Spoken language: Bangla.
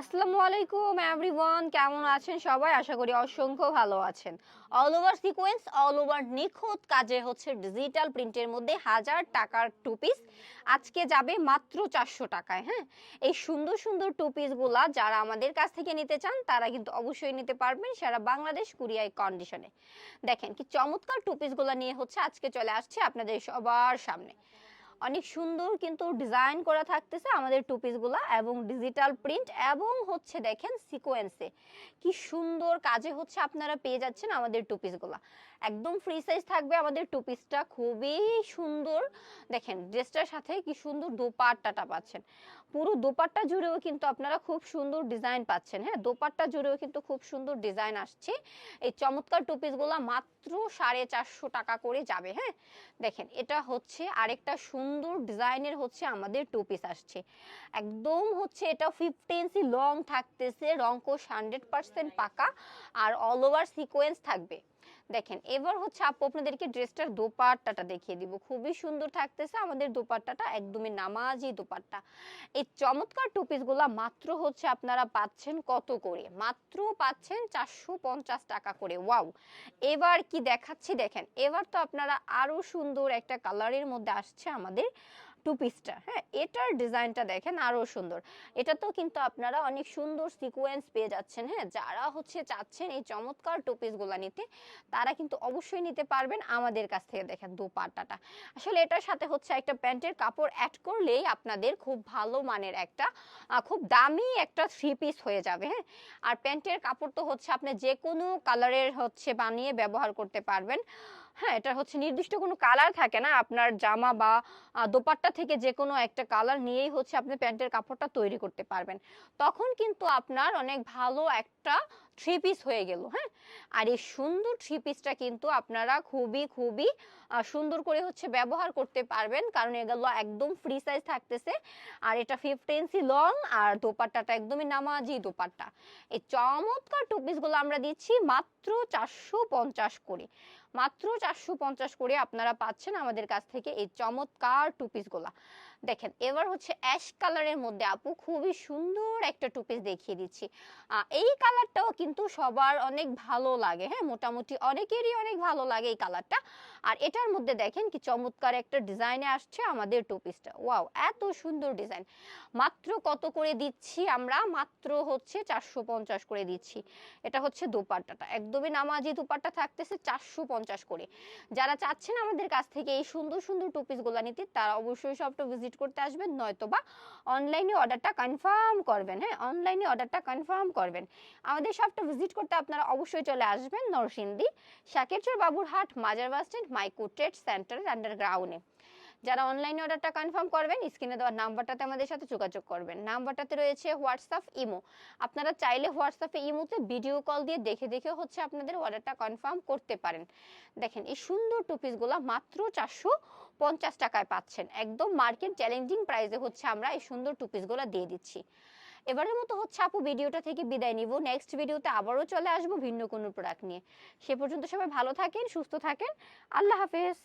আসসালামু আলাইকুম এভরিওয়ান কেমন আছেন সবাই? আশা করি অসংখ্য ভালো আছেন। All over sequence all over নিখুঁত কাজে হচ্ছে ডিজিটাল প্রিন্টের মধ্যে হাজার টাকার টু পিস আজকে যাবে মাত্র চারশো টাকায় হ্যাঁ? এই সুন্দর সুন্দর টু পিসগুলা যারা আমাদের কাছ থেকে নিতে চান, তারা কিন্তু অবশ্যই নিতে পারবেন সারা বাংলাদেশ কুরিয়ায় কন্ডিশনে দেখেন কি চমৎকার টু পিসগুলো নিয়ে হচ্ছে আজকে চলে আসছে আপনাদের সবার সামনে। অনেক সুন্দর কিন্তু ডিজাইন করা থাকতেছে আমাদের টু পিসগুলা এবং ডিজিটাল প্রিন্ট এবং হচ্ছে দেখেন সিকোয়েন্সে কি সুন্দর কাজে হচ্ছে আপনারা পেয়ে যাচ্ছেন আমাদের টু পিসগুলা একদম ফ্রি সাইজ থাকবে আমাদের টু পিসটা খুবই সুন্দর। দেখেন ড্রেসটার সাথে কি সুন্দর দোপাট্টাটা পাচ্ছেন। পুরো দোপাট্টা জুড়েও কিন্তু আপনারা খুব সুন্দর ডিজাইন পাচ্ছেন হ্যাঁ? দোপাট্টা জুড়েও কিন্তু খুব সুন্দর ডিজাইন আসছে। এই চমৎকার টু পিসগুলা মাত্র সাড়ে চারশো টাকা করে যাবে হ্যাঁ? দেখেন এটা হচ্ছে আরেকটা সুন্দর ডিজাইনের হচ্ছে আমাদের টু পিস আসছে। একদম হচ্ছে এটা ফিফটি ইঞ্চি লং থাকতেছে রঙ্কোশ হান্ড্রেড পার্সেন্ট পাকা, আর অল ওভার সিকোয়েন্স থাকবে। দেখেন, এবার হচ্ছে আপু আপনাদেরকে ড্রেসটার দোপাট্টাটা দেখিয়ে দিব। খুবই সুন্দর থাকতেছে আমাদের দোপাট্টাটা, একদমই নামাজি দোপাট্টা। এই চমৎকার টু মাত্র হচ্ছে আপনারা পাচ্ছেন কত করে? মাত্র পাচ্ছেন চারশো পঞ্চাশ টাকা করে। ওয়াও! এবার কি দেখাচ্ছি দেখেন, এবার তো আপনারা আরও সুন্দর একটা কালারের মধ্যে আসছে আমাদের টু পিসটা হ্যাঁ? এটার ডিজাইনটা দেখেন আরও সুন্দর। এটা তো কিন্তু আপনারা অনেক সুন্দর সিকোয়েন্স পেয়ে যাচ্ছেন হ্যাঁ? যারা হচ্ছে চাচ্ছেন এই চমৎকার টু পিসগুলা নিতে, তারা কিন্তু অবশ্যই নিতে পারবেন আমাদের কাছ থেকে দেখেন দোপাট্টাটা। আসলে এটার সাথে হচ্ছে একটা প্যান্টের কাপড় অ্যাড করলেই আপনাদের খুব ভালো মানের একটা খুব দামি একটা থ্রি পিস হয়ে যাবে হ্যাঁ? আর প্যান্টের কাপড় তো হচ্ছে আপনি যে কোনো কালারের হচ্ছে বানিয়ে ব্যবহার করতে পারবেন। হ্যাঁ এটা হচ্ছে নির্দিষ্ট কোনো কালার থাকে না। আপনার জামা বা দোপাট্টা থেকে যে কোনো একটা কালার নিয়েই হচ্ছে আপনি প্যান্টের কাপড়টা তৈরি করতে পারবেন। তখন কিন্তু আপনার অনেক ভালো একটা থ্রি পিস হয়ে গেল হ্যাঁ? আর এই সুন্দর থ্রি পিসটা কিন্তু আপনারা খুবই খুবই সুন্দর করে হচ্ছে ব্যবহার করতে পারবেন। কারণ এগুলো একদম ফ্রি সাইজ থাকতেছে। আর এটা ফিফটি ইঞ্চি লং আর দোপাট্টাটা একদমই নামাজি দোপাট্টা। এই চমৎকার টু পিসগুলো আমরা দিচ্ছি মাত্র চারশো পঞ্চাশ করে। মাত্র চারশো পঞ্চাশ করে আপনারা পাচ্ছেন আমাদের কাছ থেকে এই চমৎকার টু পিসগুলা দেখেন, এবার হচ্ছে অ্যাশ কালারের মধ্যে আপু খুবই সুন্দর একটা টু পিস দেখিয়ে দিচ্ছি। এই কালারটাও কিন্তু সবার অনেক ভালো লাগে হ্যাঁ? মোটামুটি অনেকেরই অনেক ভালো লাগে এই কালারটা আর এটার মধ্যে দেখেন কি চমৎকার একটা ডিজাইনে আসছে আমাদের টু। পিসটা ওয়াও এত সুন্দর ডিজাইন মাত্র কত করে দিচ্ছি আমরা? মাত্র হচ্ছে চারশো পঞ্চাশ করে দিচ্ছি। এটা হচ্ছে দোপাট্টাটা। একদমই নামাজি দোপাট্টা থাকতেছে চারশো পঞ্চাশ করে। যারা চাচ্ছেন আমাদের কাছ থেকে এই সুন্দর সুন্দর টু নিতে তারা অবশ্যই সবটা ভিজিট করতে আসবেন নয়তো বা অনলাইনে অর্ডারটা কনফার্ম করবেন হ্যাঁ? অনলাইনে অর্ডারটা কনফার্ম করবেন। আমাদের সবটা ভিজিট করতে আপনারা অবশ্যই চলে আসবেন নরসিংদী শাকেরচর বাবুরহাট মাজার বাস স্ট্যান্ড মাইকো ট্রেড সেন্টার আন্ডারগ্রাউন্ডে যারা অনলাইনে অর্ডারটা কনফার্ম করবেন স্ক্রিনে দেওয়া নাম্বারটাতে আমাদের সাথে যোগাযোগ করবেন। নাম্বারটাতে রয়েছে হোয়াটসঅ্যাপ ইমো আপনারা চাইলে হোয়াটসঅ্যাপে ইমোতে ভিডিও কল দিয়ে দেখে দেখে হচ্ছে আপনাদের অর্ডারটা কনফার্ম করতে পারেন। দেখেন, এই সুন্দর টু পিসগুলো মাত্র চারশো পঞ্চাশ টাকায় পাচ্ছেন। একদম মার্কেট চ্যালেঞ্জিং প্রাইসে হচ্ছে আমরা এই সুন্দর টু পিসগুলো দিয়ে দিচ্ছি। এবারের মতো হচ্ছে আপু, ভিডিওটা থেকে বিদায় নিব। নেক্সট ভিডিওতে আবারও চলে আসব ভিন্ন কোনো প্রোডাক্ট নিয়ে। সে পর্যন্ত সবাই ভালো থাকেন, সুস্থ থাকেন। আল্লাহ হাফেজ।